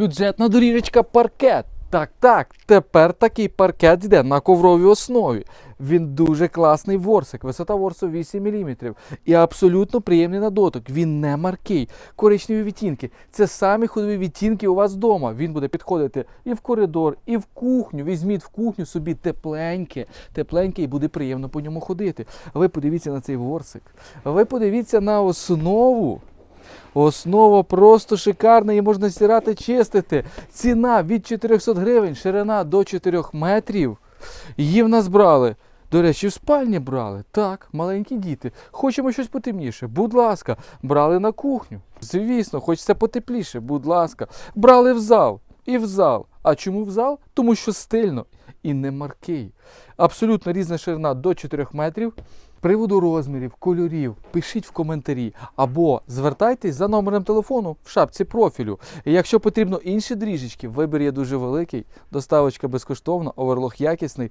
Бюджетна доріжечка паркет. Так, так, тепер такий паркет йде на ковровій основі. Він дуже класний ворсик, висота ворсу 8 мм. І абсолютно приємний на дотик. Він не маркий. Коричневі відтінки. Це самі ходові відтінки у вас вдома. Він буде підходити і в коридор, і в кухню. Візьміть в кухню собі тепленьке, тепленьке і буде приємно по ньому ходити. Ви подивіться на цей ворсик. Ви подивіться на основу. Основа просто шикарна, її можна стирати, чистити. Ціна від 400 гривень, ширина до 4 метрів. Її в нас брали. До речі, в спальні брали. Так, маленькі діти. Хочемо щось потемніше. Будь ласка, брали на кухню. Звісно, хочеться потепліше, будь ласка. Брали в зал. І в зал. А чому в зал? Тому що стильно і не маркий. Абсолютно різна ширина до 4 метрів. Приводу розмірів, кольорів, пишіть в коментарі або звертайтесь за номером телефону в шапці профілю. І якщо потрібно інші дріжечки, вибір є дуже великий, доставочка безкоштовна, оверлог якісний.